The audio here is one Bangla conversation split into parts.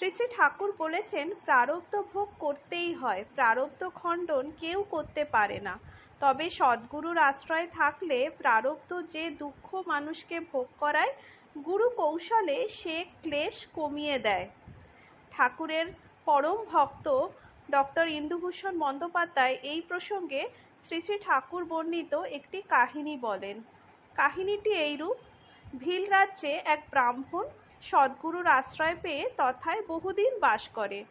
শ্রী শ্রী ঠাকুর বলেছেন, প্রারব্ধ ভোগ করতেই হয়, প্রারব্ধ খণ্ডন কেউ করতে পারে না। তবে সদ্গুরুর আশ্রয় থাকলে প্রারব্ধ যে দুঃখ মানুষকে ভোগ করায়, গুরু কৌশলে সে ক্লেশ কমিয়ে দেয়। ঠাকুরের পরম ভক্ত ডক্টর ইন্দুভূষণ বন্দ্যোপাধ্যায় এই প্রসঙ্গে শ্রী শ্রী ঠাকুর বর্ণিত একটি কাহিনী বলেন। কাহিনীটি এইরূপ ভিল রাজ্যে এক ব্রাহ্মণ সদ্গুরুর আশ্রয় পেয়ে তথায় বহুদিন বাস করে।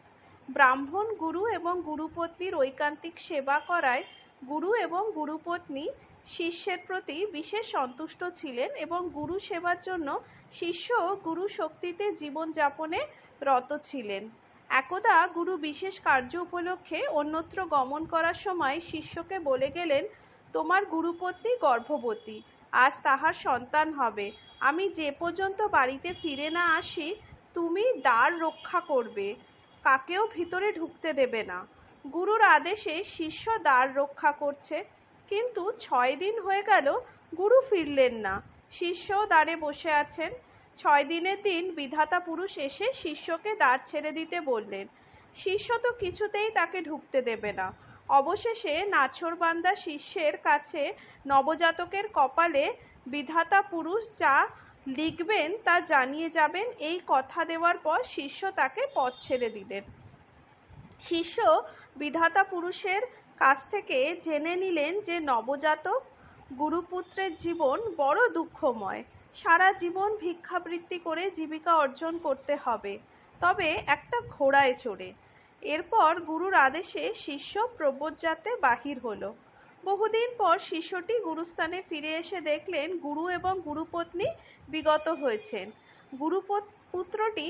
ব্রাহ্মণ গুরু এবং গুরুপত্নীর ঐকান্তিক সেবা করায় গুরু এবং গুরুপত্নী শিষ্যের প্রতি বিশেষ সন্তুষ্ট ছিলেন এবং গুরু সেবার জন্য শিষ্য গুরু শক্তিতে জীবনযাপনে রত ছিলেন। একদা গুরু বিশেষ কার্য উপলক্ষে অন্যত্র গমন করার সময় শিষ্যকে বলে গেলেন, তোমার গুরুপত্নী গর্ভবতী। আজ তাহার সন্তান হবে। আমি যে পর্যন্ত বাড়িতে ফিরে না আসি, তুমি দ্বার রক্ষা করবে। কাকেও ভিতরে ঢুকতে দেবে না। গুরুর আদেশে শিষ্য দ্বার রক্ষা করছে। কিন্তু ছয় দিন হয়ে গেল, গুরু ফিরলেন না। শিষ্যও দ্বারে বসে আছেন। ছয় দিনের দিন বিধাতা পুরুষ এসে শিষ্যকে দ্বার ছেড়ে দিতে বললেন। শিষ্য তো কিছুতেই তাকে ঢুকতে দেবে না। অবশেষে নাছোড়বান্দা শিষ্যের কাছে নবজাতকের কপালে বিধাতা পুরুষ যা লিখবেন তা জানিয়ে যাবেন। এই কথা দেওয়ার পর শিষ্য তাকে পথ ছেড়ে দিলেন। শিষ্য বিধাতা পুরুষের কাছ থেকে জেনে নিলেন যে নবজাতক গুরুপুত্রের জীবন বড় দুঃখময়। সারা জীবন ভিক্ষাবৃত্তি করে জীবিকা অর্জন করতে হবে। তবে একটা ঘোড়ায় চড়ে। এরপর গুরুর আদেশে শিষ্য প্রবোধযাতে বাহির হলো। বহুদিন পর শিষ্যটি গুরুস্থানে ফিরে এসে দেখলেন গুরু এবং গুরুপত্নী বিগত হয়েছেন। গুরুপুত্রটি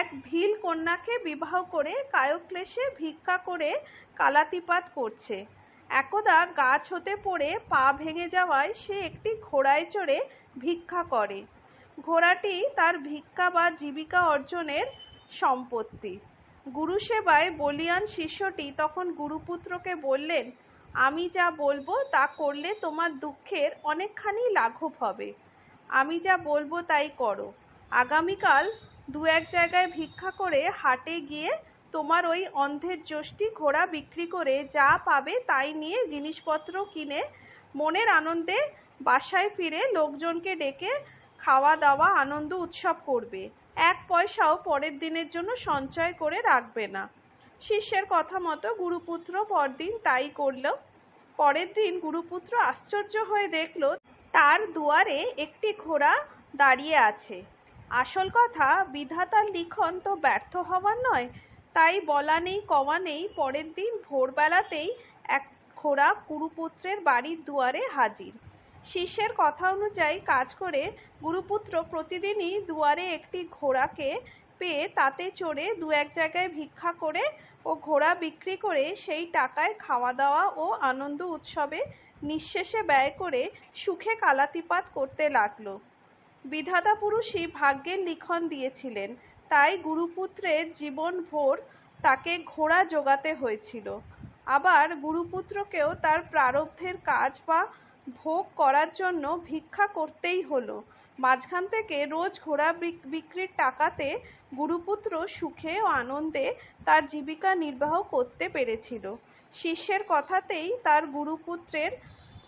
এক ভিল কন্যাকে বিবাহ করে কায়ক্লেশে ভিক্ষা করে কালাতিপাত করছে। একদা গাছ হতে পড়ে পা ভেঙে যাওয়ায় সে একটি ঘোড়ায় চড়ে ভিক্ষা করে। ঘোড়াটি তার ভিক্ষা বা জীবিকা অর্জনের সম্পত্তি। গুরু সেবায় বলিয়ান শিষ্যটি তখন গুরুপুত্রকে বললেন, আমি যা বলব তা করলে তোমার দুঃখের অনেকখানি লাঘব হবে। আমি যা বলব তাই করো। আগামীকাল দু এক জায়গায় ভিক্ষা করে হাটে গিয়ে তোমার ওই অন্ধের যষ্টি ঘোড়া বিক্রি করে যা পাবে তাই নিয়ে জিনিসপত্র কিনে মনের আনন্দে বাসায় ফিরে লোকজনকে ডেকে খাওয়া দাওয়া আনন্দ উৎসব করবে। এক পয়সাও পরের দিনের জন্য সঞ্চয় করে রাখবে না। শিষ্যের কথা মতো গুরুপুত্র পরদিন তাই করল। পরের দিন গুরুপুত্র আশ্চর্য হয়ে দেখল, তার দুয়ারে একটি ঘোড়া দাঁড়িয়ে আছে। আসল কথা, বিধাতার লিখন তো ব্যর্থ হওয়ার নয়। তাই বলা নেই, কওয়া নেই, পরের দিন ভোরবেলাতেই এক ঘোড়া গুরুপুত্রের বাড়ির দুয়ারে হাজির। শিষ্যের কথা অনুযায়ী কাজ করে গুরুপুত্র প্রতিদিনই দুয়ারে একটি ঘোড়াকে পেয়ে তাতে চড়ে দু এক জায়গায় ভিক্ষা করে ও ঘোড়া বিক্রি করে সেই টাকায় খাওয়া দাওয়া ও আনন্দ উৎসবে নিঃশেষে ব্যয় করে সুখে কালাতিপাত করতে লাগল। বিধাতা পুরুষই ভাগ্যের লিখন দিয়েছিলেন। তাই গুরুপুত্রের জীবন ভোর তাকে ঘোড়া জোগাতে হয়েছিল। আবার গুরুপুত্রকেও তার প্রারব্ধের কাজ বা ভোগ করার জন্য ভিক্ষা করতেই হলো। মাঝখান থেকে রোজ ঘোড়া বিক্রির টাকাতে গুরুপুত্র সুখে ও আনন্দে তার জীবিকা নির্বাহ করতে পেরেছিল। শিষ্যের কথাতেই তার গুরুপুত্রের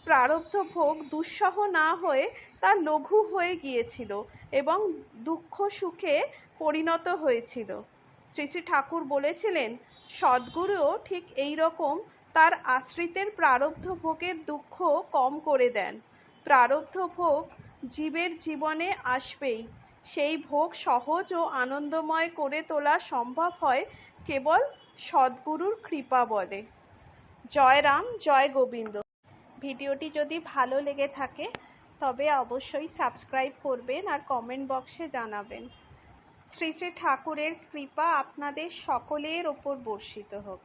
প্রারব্ধ ভোগ দুঃসহ না হয়ে তা লঘু হয়ে গিয়েছিল এবং দুঃখ সুখে পরিণত হয়েছিল। শ্রী শ্রী ঠাকুর বলেছিলেন, সদ্গুরুও ঠিক এই রকম তার আশ্রিতের প্রারব্ধ ভোগের দুঃখ কম করে দেন। প্রারব্ধ ভোগ জীবের জীবনে আসবেই। সেই ভোগ সহজ ও আনন্দময় করে তোলা সম্ভব হয় কেবল সদ্গুরুর কৃপা বলে। জয় রাম, জয় গোবিন্দ। ভিডিওটি যদি ভালো লেগে থাকে, তবে অবশ্যই সাবস্ক্রাইব করবেন আর কমেন্ট বক্সে জানাবেন। শ্রী শ্রী ঠাকুরের কৃপা আপনাদের সকলের ওপর বর্ষিত হোক।